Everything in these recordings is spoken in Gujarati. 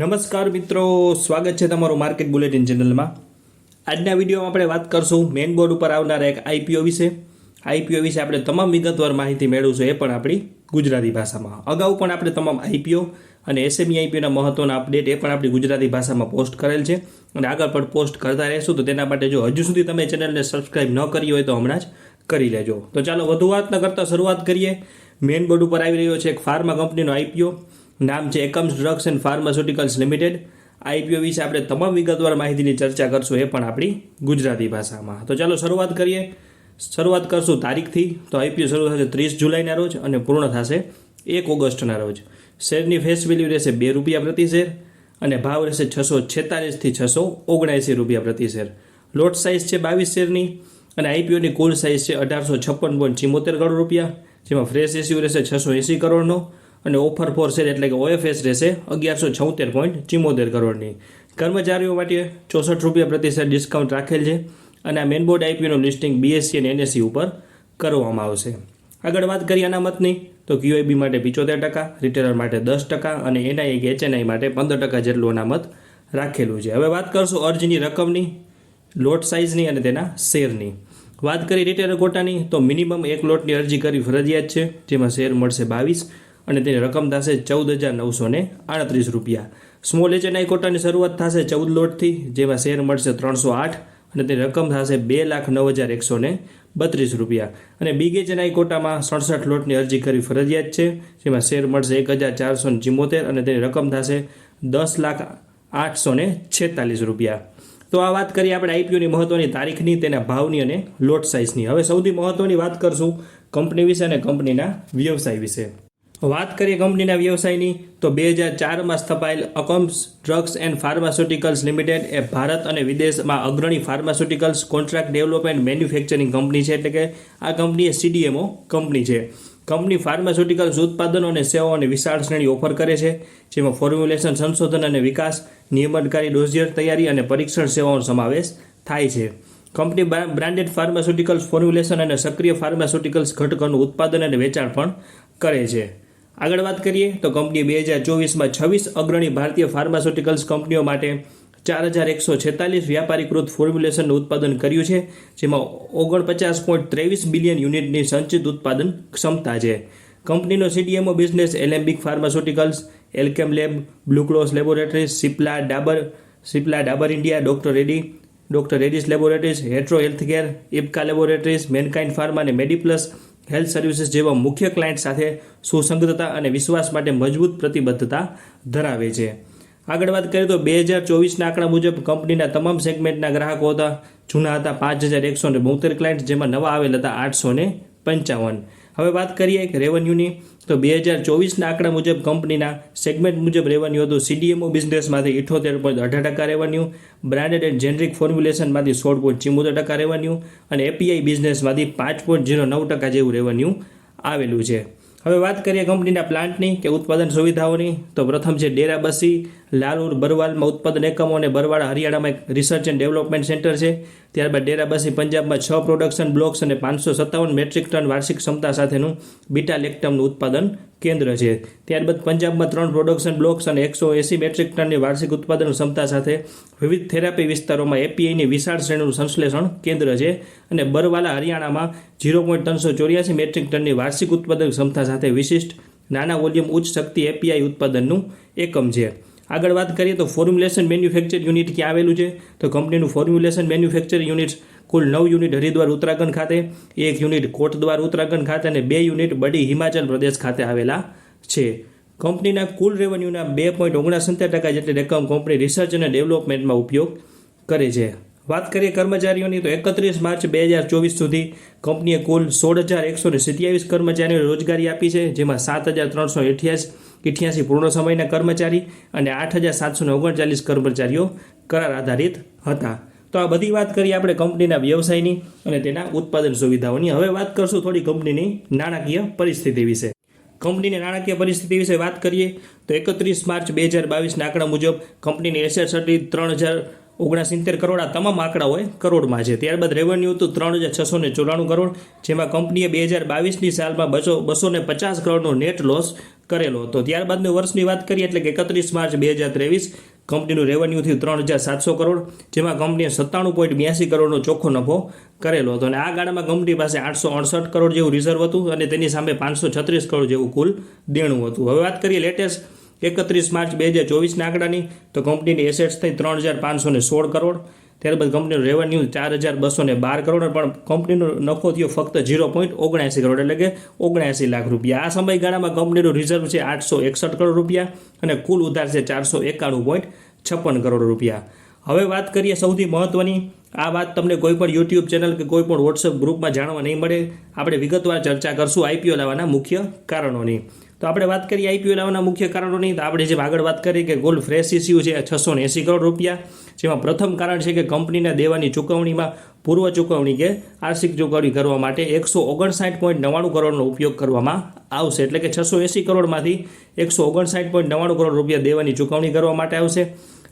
નમસ્કાર મિત્રો, સ્વાગત છે તમારું માર્કેટ બુલેટિન ચેનલમાં. આજના વિડીયોમાં આપણે વાત કરશું મેઇન બોર્ડ ઉપર આવનારા એક આઈપીઓ વિશે. આઈપીઓ વિશે આપણે તમામ વિગતવાર માહિતી મેળવશું એ પણ આપણી ગુજરાતી ભાષામાં. અગાઉ પણ આપણે તમામ આઈપીઓ અને એસએમઈ આઈપીઓના મહત્વના અપડેટ એ પણ આપણી ગુજરાતી ભાષામાં પોસ્ટ કરેલ છે. અને આગળ પણ પોસ્ટ કરતા રહેશું, તો તેના માટે જો હજુ સુધી તમે ચેનલને સબસ્ક્રાઇબ ન કરી હોય તો હમણાં જ કરી લેજો. તો ચાલો વધુ વાત ન કરતાં શરૂઆત કરીએ. મેઇન બોર્ડ ઉપર આવી રહ્યો છે એક ફાર્મા કંપનીનો આઈપીઓ નામ છે Akums drugs and pharmaceuticals limited. IPO વિશે આપણે તમામ વિગતવાર માહિતીની ચર્ચા કરશું એ પણ આપણી ગુજરાતી ભાષામાં. તો ચાલો શરૂઆત કરીએ. શરૂઆત કરશું તારીખથી. તો આઈપીઓ શરૂ થશે ત્રીસ જુલાઈના રોજ અને પૂર્ણ થશે એક ઓગસ્ટના રોજ. શેરની ફેસ વેલ્યુ રહેશે બે રૂપિયા પ્રતિ શેર અને ભાવ રહેશે છસો છેતાલીસથી છસો ઓગણએંસી રૂપિયા પ્રતિ શેર. લોટ સાઇઝ છે બાવીસ શેરની અને આઈપીઓની કુલ સાઇઝ છે અઢારસો છપ્પન પોઈન્ટ ચિમોતેર કરોડ રૂપિયા, જેમાં ફ્રેશ ઇસ્યુ રહેશે છસો એંસી કરોડનો. અને ઓફર ફોર શેર એટલે કે ઓએફએસ રહેશે અગિયારસો છોતેર પોઈન્ટ ચિમોતેર કરોડની. કર્મચારીઓ માટે ચોસઠ રૂપિયા પ્રતિ શેર ડિસ્કાઉન્ટ રાખેલ છે અને આ મેનબોર્ડ આઈપીઓનું લિસ્ટિંગ બીએસસી અને એનએસસી ઉપર કરવામાં આવશે. આગળ વાત કરીએ અનામતની, તો ક્યુઆઈબી માટે પિચોતેર ટકા રિટેલર માટે દસ ટકા અને એનઆઈ કે એચએનઆઈ માટે પંદર ટકા જેટલું અનામત રાખેલું છે. હવે વાત કરશું અરજીની રકમની લોટ સાઇઝની અને તેના શેરની. વાત કરી રિટેલર કોટાની તો મિનિમમ એક લોટની અરજી કરવી ફરજિયાત છે, જેમાં શેર મળશે બાવીસ અને તેની રકમ થશે ચૌદ હજાર નવસો ને આડત્રીસ રૂપિયા. સ્મોલ એચએનઆઈ કોટાની શરૂઆત થશે ચૌદ લોટથી, જેમાં શેર મળશે ત્રણસો આઠ અને તેની રકમ થશે બે લાખ નવ હજાર એકસો ને બત્રીસ રૂપિયા. અને બિગ એચએનઆઈ કોટામાં સડસઠ લોટની અરજી કરવી ફરજિયાત છે, જેમાં શેર મળશે એક હજાર ચારસો ચિમોતેર અને તેની રકમ થશે દસ લાખ આઠસો છેતાલીસ રૂપિયા. તો આ વાત કરીએ આપણે આઈપીઓની મહત્વની તારીખની, તેના ભાવની અને લોટ સાઇઝની. હવે સૌથી મહત્વની વાત કરશું કંપની વિશે અને કંપનીના વ્યવસાય વિશે. વાત કરીએ કંપનીના વ્યવસાયની, તો બે હજાર ચારમાં સ્થપાયેલ Akums drugs and pharmaceuticals limited એ ભારત અને વિદેશમાં અગ્રણી pharmaceuticals contract development manufacturing company છે એટલે કે આ કંપની એ સીડીએમઓ કંપની છે. કંપની ફાર્માસ્યુટિકલ્સ ઉત્પાદનો અને સેવાઓની વિશાળ શ્રેણી ઓફર કરે છે, જેમાં ફોર્મ્યુલેશન, સંશોધન અને વિકાસ, નિયમનકારી ડોઝિયર તૈયારી અને પરીક્ષણ સેવાઓનો સમાવેશ થાય છે. કંપની બ્રાન્ડેડ ફાર્માસ્યુટિકલ્સ ફોર્મ્યુલેશન અને સક્રિય ફાર્માસ્યુટિકલ્સ ઘટકોનું ઉત્પાદન અને વેચાણ પણ કરે છે. આગળ વાત કરીએ તો કંપની બે હજાર ચોવીસમાં છવ્વીસ અગ્રણી ભારતીય ફાર્માસ્યુટિકલ્સ કંપનીઓ માટે ચાર હજાર એકસો છેતાલીસ વ્યાપારીકૃત ફોર્મ્યુલેશનનું ઉત્પાદન કર્યું છે, જેમાં ઓગણપચાસ પોઈન્ટ ત્રેવીસ બિલિયન યુનિટની સંચિત ઉત્પાદન ક્ષમતા છે. કંપનીનો CDMO business Alembic pharmaceuticals Alkem lab Blue Cross laboratories, Cipla Dabur Cipla Dabur India, doctor Reddy, doctor Reddy's laboratories, Hetero healthcare, Ipca laboratories Mankind pharma અને મેડિપ્લસ હેલ્થ સર્વિસીસ જેવા મુખ્ય ક્લાયન્ટ સાથે સુસંગતતા અને વિશ્વાસ માટે મજબૂત પ્રતિબદ્ધતા ધરાવે છે. આગળ વાત કરીએ તો બે હજાર ચોવીસના આંકડા મુજબ કંપનીના તમામ સેગમેન્ટના ગ્રાહકો હતા. જૂના હતા પાંચ હજાર એકસો ને બોતેર ક્લાયન્ટ જેમાં નવા આવેલ હતા આઠસો ને પંચાવન. હવે વાત કરીએ કે રેવન્યુની તો બે હજાર ચોવીસના આંકડા મુજબ કંપનીના સેગમેન્ટ મુજબ રેવન્યુ હતું. સીડીએમઓ બિઝનેસમાંથી ઇઠોતેર પોઈન્ટ અઢાર ટકા રેવન્યુ બ્રાન્ડેડ એન્ડ જેનરિક ફોર્મ્યુલેશનમાંથી સોળ પોઈન્ટ ચિમોતેર ટકા રેવન્યુ અને એપીઆઈ બિઝનેસમાંથી પાંચ પોઈન્ટ ઝીરો નવ ટકા જેવું રેવન્યુ આવેલું છે. હવે વાત કરીએ કંપનીના પ્લાન્ટની કે ઉત્પાદન સુવિધાઓની. તો પ્રથમ છે ડેરાબસી. લાલુર બરવાલમાં ઉત્પાદન એકમો અને બરવાળ હરિયાણામાં એક રિસર્ચ એન્ડ ડેવલપમેન્ટ સેન્ટર છે. ત્યારબાદ ડેરાબસી પંજાબમાં છ પ્રોડક્શન બ્લોક્સ અને પાંચસો સત્તાવન મેટ્રિક ટન વાર્ષિક ક્ષમતા સાથેનું બીટા લેક્ટમનું ઉત્પાદન કેન્દ્ર છે. ત્યારબાદ પંજાબમાં ત્રણ પ્રોડક્શન બ્લોક્સ અને એકસો એંસી મેટ્રિક ટનની વાર્ષિક ઉત્પાદન ક્ષમતા સાથે વિવિધ થેરાપી વિસ્તારોમાં એપીઆઈની વિશાળ શ્રેણીનું સંશ્લેષણ કેન્દ્ર છે અને બરવાલા હરિયાણામાં ઝીરો પોઈન્ટ ત્રણસો ચોર્યાસી મેટ્રિક ટનની વાર્ષિક ઉત્પાદન ક્ષમતા સાથે વિશિષ્ટ નાના વોલ્યુમ ઉચ્ચ શક્તિ એપીઆઈ ઉત્પાદનનું એકમ છે. આગળ વાત કરીએ તો ફોર્મ્યુલેશન મેન્યુફેક્ચર યુનિટ ક્યાં આવેલું છે? તો કંપનીનું ફોર્મ્યુલેશન મેન્યુફેક્ચર યુનિટ કુલ નવ યુનિટ હરિદ્વાર ઉત્તરાખંડ ખાતે, એક યુનિટ કોટદ્વાર ઉત્તરાખંડ ખાતે અને બે યુનિટ બડી હિમાચલ પ્રદેશ ખાતે આવેલા છે. કંપનીના કુલ રેવન્યુના બે પોઈન્ટ ઓગણસિત્તેર ટકા જેટલી રકમ કંપની રિસર્ચ અને ડેવલપમેન્ટમાં ઉપયોગ કરે છે. વાત કરીએ કર્મચારીઓની, તો એકત્રીસ માર્ચ બે હજાર ચોવીસ સુધી કંપનીએ કુલ સોળ હજાર એકસો ને સિત્યાવીસ કર્મચારીઓને રોજગારી આપી છે, જેમાં સાત હજાર ત્રણસો અઠ્યાસી ઇઠ્યાસી પૂર્ણ સમયના કર્મચારી અને આઠ હજાર સાતસો ઓગણચાલીસ કર્મચારીઓ કરાર આધારિત હતા. તો આ બધી વાત કરીએ આપણે કંપનીના વ્યવસાયની અને તેના ઉત્પાદન સુવિધાઓની. હવે વાત કરશું થોડી કંપનીની નાણાકીય પરિસ્થિતિ વિશે. કંપનીની નાણાકીય પરિસ્થિતિ વિશે વાત કરીએ તો એકત્રીસ માર્ચ બે હજાર બાવીસના આંકડા મુજબ કંપનીની એસેટ સર્ટી ત્રણ હજાર ઓગણસિત્તેર કરોડ. આ તમામ હોય કરોડમાં છે. ત્યારબાદ રેવન્યુ હતું ત્રણ હજાર છસો ને ચોરાણું કરોડ, જેમાં કંપનીએ બે હજાર બાવીસની સાલમાં બસો બસો પચાસ કરોડનો નેટ લોસ કરેલો હતો. ત્યારબાદનું વર્ષની વાત કરીએ એટલે કે એકત્રીસ માર્ચ બે હજાર ત્રેવીસ કંપનીનું રેવન્યુ થયું ત્રણ હજાર સાતસો કરોડ, જેમાં કંપનીએ સત્તાણું પોઈન્ટ બ્યાસી કરોડનો ચોખ્ખો નફો કરેલો હતો. અને આ ગાળામાં કંપની પાસે આઠસો અડસઠ કરોડ જેવું રિઝર્વ હતું અને તેની સામે પાંચસો છત્રીસ કરોડ જેવું કુલ દેણું હતું. હવે વાત કરીએ લેટેસ્ટ એકત્રીસ માર્ચ બે હજાર ચોવીસના આંકડાની, તો કંપનીની એસેટ્સ થઈ ત્રણ હજાર પાંચસો સોળ કરોડ. ત્યારબાદ કંપનીનું રેવન્યુ ચાર હજાર બસો ને બાર કરોડ પણ કંપનીનો નફો થયો ફક્ત ઝીરો પોઈન્ટ ઓગણએંસી કરોડ એટલે કે ઓગણએંસી લાખ રૂપિયા. આ સમયગાળામાં કંપનીનું રિઝર્વ છે આઠસો એકસઠ કરોડ રૂપિયા અને કુલ ઉધાર છે ચારસો એકાણું પોઈન્ટ છપ્પન કરોડ રૂપિયા. હવે વાત કરીએ સૌથી મહત્વની. આ વાત તમને કોઈ પણ યુટ્યુબ ચેનલ કે કોઈ પણ વોટ્સઅપ ગ્રુપમાં જાણવા નહીં મળે. આપણે વિગતવાર ચર્ચા કરશું. આઈપીઓ લાવવાના મુખ્ય કારણોની. તો આપણે વાત કરીએ આઈપીઓ લાવવાના મુખ્ય કારણોની. તો આપણે જેમ આગળ વાત કરી કે ગોલ્ડ ફ્રેશ ઇસ્યુ છે છસો ને એંસી કરોડ રૂપિયા. જેમાં પ્રથમ કારણ છે કે કંપનીના દેવાની ચૂકવણીમાં પૂર્વ ચૂકવણી કે આર્થિક ચૂકવણી કરવા માટે એકસો ઓગણસાઠ પોઈન્ટ નવ્વાણું કરોડનો ઉપયોગ કરવામાં આવશે. એટલે કે છસો એંસી કરોડમાંથી એકસો ઓગણસાઠ પોઈન્ટ નવ્વાણું કરોડ રૂપિયા દેવાની ચૂકવણી કરવા માટે આવશે.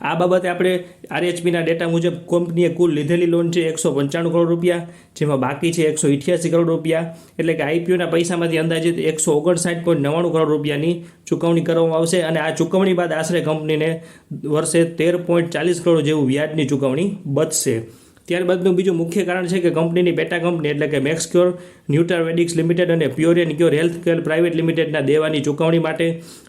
આ બાબતે આપણે આરએચપીના ડેટા મુજબ કંપનીએ કુલ લીધેલી લોન છે એકસો પંચાણું કરોડ રૂપિયા, જેમાં બાકી છે એકસો ઇઠ્યાસી કરોડ રૂપિયા. એટલે કે આઈપીઓના પૈસામાંથી અંદાજિત એકસો ઓગણસાઠ પોઈન્ટ નવ્વાણું કરોડ રૂપિયાની ચૂકવણી કરવામાં આવશે અને આ ચૂકવણી બાદ આશરે કંપનીને વર્ષે તેર પોઈન્ટ ચાલીસ કરોડ જેવું વ્યાજની ચૂકવણી બચશે. ત્યારબાદનું બીજું મુખ્ય કારણ છે કે કંપનીની પેટા કંપની એટલે કે મેક્સક્યોર ન્યુટ્રાવેડિક્સ લિમિટેડ અને pure and cure health care private લિમિટેડના દેવાની ચૂકવણી માટે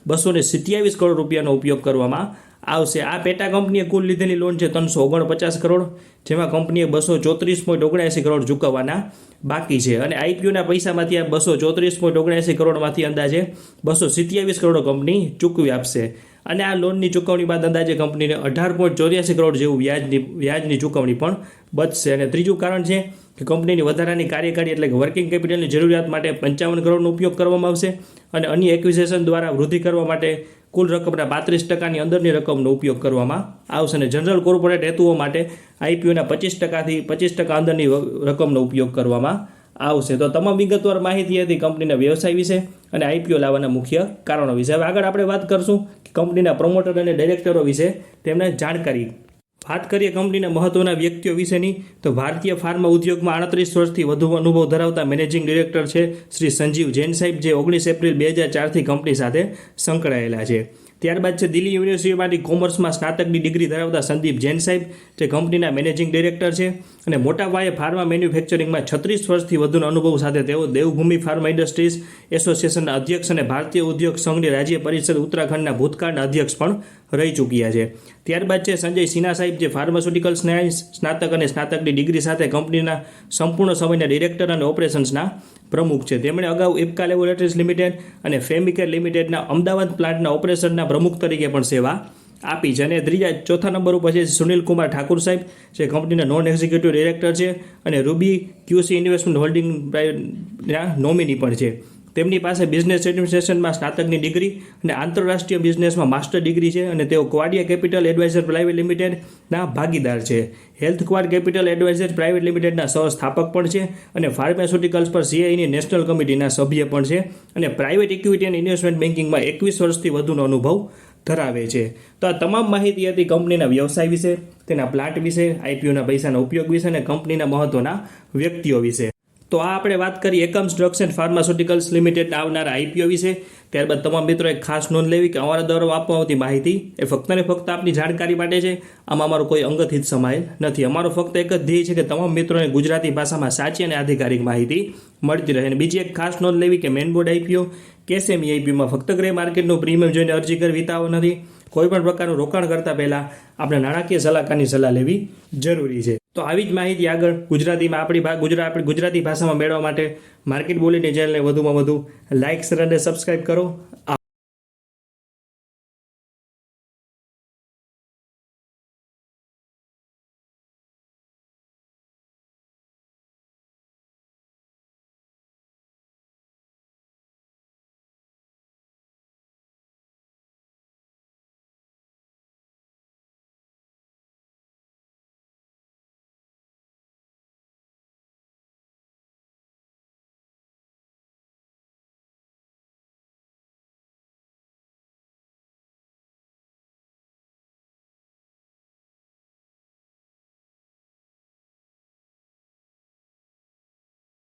બસો ને સિત્યાવીસ કરોડ રૂપિયાનો ઉપયોગ કરવામાં આવશે. આ પેટા કંપનીએ કુલ લીધેલી લોન છે ત્રણસો ઓગણપચાસ કરોડ, જેમાં કંપનીએ બસો ચોત્રીસ પોઈન્ટ ઓગણએંસી કરોડ ચૂકવવાના બાકી છે. અને આઈપીઓના પૈસામાંથી આ બસો ચોત્રીસ પોઈન્ટ ઓગણએંસી કરોડમાંથી અંદાજે બસો સિત્યાવીસ કરોડ કંપની ચૂકવી આપશે. અને આ લોનની ચૂકવણી બાદ અંદાજે કંપનીને અઢાર પોઈન્ટ ચોર્યાસી કરોડ જેવું વ્યાજની વ્યાજની ચૂકવણી પણ બચશે. અને ત્રીજું કારણ છે કે કંપનીની વધારાની કાર્યકારી એટલે કે વર્કિંગ કેપિટલની જરૂરિયાત માટે પંચાવન કરોડનો ઉપયોગ કરવામાં આવશે. અને અન્ય એક્વિઝેશન દ્વારા વૃદ્ધિ કરવા માટે કુલ રકમના પાંત્રીસ ટકાની અંદરની રકમનો ઉપયોગ કરવામાં આવશે અને જનરલ કોર્પોરેટ હેતુઓ માટે આઈપીઓના પચીસ ટકાથી પચીસ ટકા અંદરની રકમનો ઉપયોગ કરવામાં આવશે. તો તમામ વિગતવાર માહિતી હતી કંપનીના વ્યવસાય વિશે અને આઈપીઓ લાવવાના મુખ્ય કારણો વિશે. હવે આગળ આપણે વાત કરશું કંપનીના પ્રમોટર અને ડાયરેક્ટરો વિશે તેમને જાણકારી વાત કરીએ કંપનીના મહત્વના વ્યક્તિઓ વિશેની, તો ભારતીય ફાર્મા ઉદ્યોગમાં આડત્રીસ વર્ષથી વધુ અનુભવ ધરાવતા મેનેજિંગ ડિરેક્ટર છે શ્રી સંજીવ જૈન સાહેબ, જે ઓગણીસ એપ્રિલ બે હજાર ચારથી કંપની સાથે સંકળાયેલા છે. ત્યારબાદ છે દિલ્હી યુનિવર્સિટીમાંથી કોમર્સમાં સ્નાતકની ડિગ્રી ધરાવતા સંદીપ જૈન સાહેબ, જે કંપનીના મેનેજિંગ ડિરેક્ટર છે અને મોટા પાયે ફાર્મા મેન્યુફેક્ચરિંગમાં છત્રીસ વર્ષથી વધુના અનુભવ સાથે તેઓ દેવભૂમિ ફાર્મા ઇન્ડસ્ટ્રીઝ એસોસિએશનના અધ્યક્ષ અને ભારતીય ઉદ્યોગ સંઘની રાજ્ય પરિષદ ઉત્તરાખંડના ભૂતકાળના અધ્યક્ષ પણ રહી ચૂક્યા છે. ત્યારબાદ છે સંજય સિન્હા સાહેબ, જે ફાર્માસ્યુટિકલ્સ સ્નાતક અને સ્નાતકની ડિગ્રી સાથે કંપનીના સંપૂર્ણ સમયના ડિરેક્ટર અને ઓપરેશન્સના પ્રમુખ છે. તેમણે અગાઉ ઇપકા લેબોરેટરીઝ લિમિટેડ અને ફેમિકેર લિમિટેડના અમદાવાદ પ્લાન્ટના ઓપરેશનના પ્રમુખ તરીકે પણ સેવા આપી છે અને ત્રીજા ચોથા નંબર ઉપર છે સુનિલ કુમાર ઠાકુર સાહેબ, જે કંપનીના નોન એક્ઝિક્યુટિવ ડિરેક્ટર છે અને રૂબી ક્યુસી ઇન્વેસ્ટમેન્ટ હોલ્ડિંગ પ્રાઇવેટના નોમિની પણ છે. તેમની પાસે બિઝનેસ એડમિનિસ્ટ્રેશનમાં સ્નાતકની ડિગ્રી અને આંતરરાષ્ટ્રીય બિઝનેસમાં માસ્ટર ડિગ્રી છે અને તેઓ ક્વાડિયા કેપિટલ એડવાઇઝર પ્રાઇવેટ લિમિટેડના ભાગીદાર છે. Health quad capital advisor private લિમિટેડના સહસ્થાપક પણ છે અને ફાર્માસ્યુટિકલ્સ પર સીઆઈની નેશનલ કમિટીના સભ્ય પણ છે અને પ્રાઇવેટ ઇક્વિટી અને ઇન્વેસ્ટમેન્ટ બેન્કિંગમાં એકવીસ વર્ષથી વધુનો અનુભવ ધરાવે છે. તો આ તમામ માહિતી હતી કંપનીના વ્યવસાય વિશે, તેના પ્લાન્ટ વિશે આઈપીઓના પૈસાના ઉપયોગ વિશે અને કંપનીના મહત્વના વ્યક્તિઓ વિશે. તો આ આપણે વાત કરી Akums drugs and pharmaceuticals limited આવનાર આઈપીઓ વિશે. ત્યારબાદ તમામ મિત્રો એક ખાસ નોંધ લેવી કે અમારા દ્વારા આપવામાં આવતી માહિતી એ ફક્ત ને ફક્ત આપની જાણકારી માટે છે. આમાં અમારો કોઈ અંગત હિત સમાયેલ નથી. અમારો ફક્ત એક જ ધ્યેય છે કે તમામ મિત્રોને ગુજરાતી ભાષામાં સાચી અને આધિકારિક માહિતી મળતી રહે. અને બીજી એક ખાસ નોંધ લેવી કે મેન બોર્ડ આઈપીઓ કેસેમી આઈપીઓમાં ફક્ત ગ્રે માર્કેટનું પ્રીમિયમ જોઈને અરજી કરવી તાવ નથી. કોઈપણ પ્રકારનું રોકાણ કરતા પહેલાં આપણે નાણાકીય સલાહકારની સલાહ લેવી જરૂરી છે. તો આવી જ માહિતી આગળ ગુજરાતીમાં આપણી ગુજરાત આપણી ગુજરાતી ભાષામાં મેળવવા માટે માર્કેટ બોલીની ચેનલને વધુમાં વધુ લાઇક શેર અને સબસ્ક્રાઇબ કરો.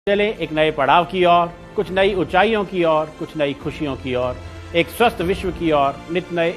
चले एक नए पड़ाव की ओर कुछ नई ऊंचाइयों की ओर कुछ नई खुशियों की ओर एक स्वस्थ विश्व की ओर नित नए